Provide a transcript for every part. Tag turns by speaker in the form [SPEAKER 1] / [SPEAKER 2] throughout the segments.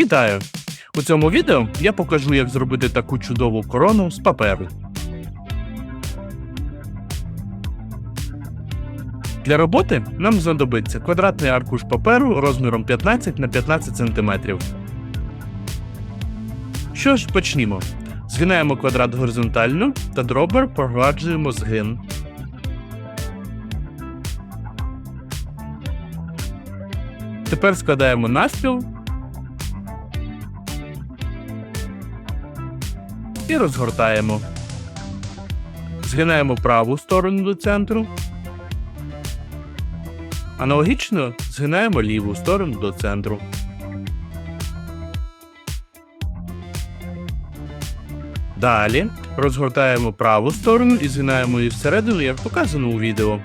[SPEAKER 1] Вітаю! У цьому відео я покажу, як зробити таку чудову корону з паперу. Для роботи нам знадобиться квадратний аркуш паперу розміром 15 на 15 см. Що ж, почнімо. Згинаємо квадрат горизонтально та дробер погладжуємо згин. Тепер складаємо навпіл і розгортаємо. Згинаємо праву сторону до центру. Аналогічно згинаємо ліву сторону до центру. Далі розгортаємо праву сторону і згинаємо її всередину, як показано у відео.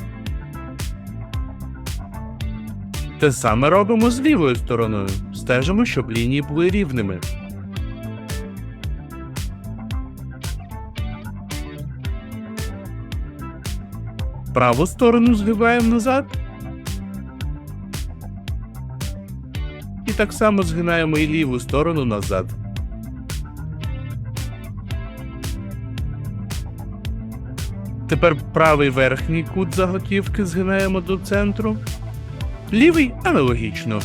[SPEAKER 1] Те саме робимо з лівою стороною. Стежимо, щоб лінії були рівними. Праву сторону згибаємо назад. І так само згинаємо і ліву сторону назад. Тепер правий верхній кут заготівки згинаємо до центру. Лівий аналогічно.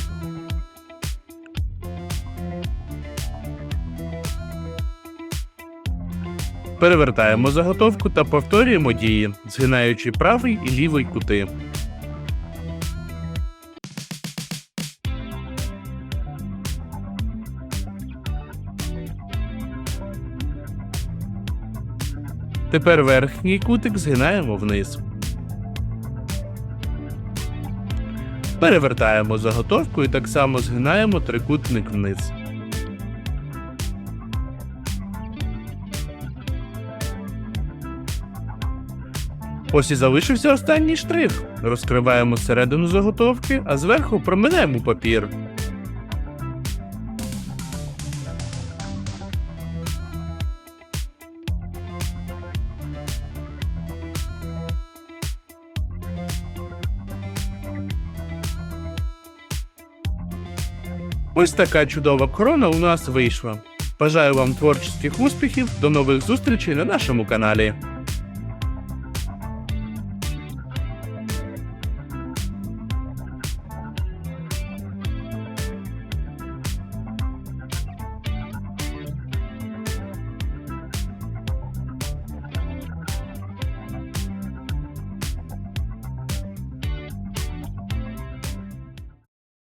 [SPEAKER 1] Перевертаємо заготовку та повторюємо дії, згинаючи правий і лівий кути. Тепер верхній кутик згинаємо вниз. Перевертаємо заготовку і так само згинаємо трикутник вниз. Ось і залишився останній штрих. Розкриваємо середину заготовки, а зверху проминаємо папір. Ось така чудова корона у нас вийшла. Бажаю вам творчих успіхів, до нових зустрічей на нашому каналі.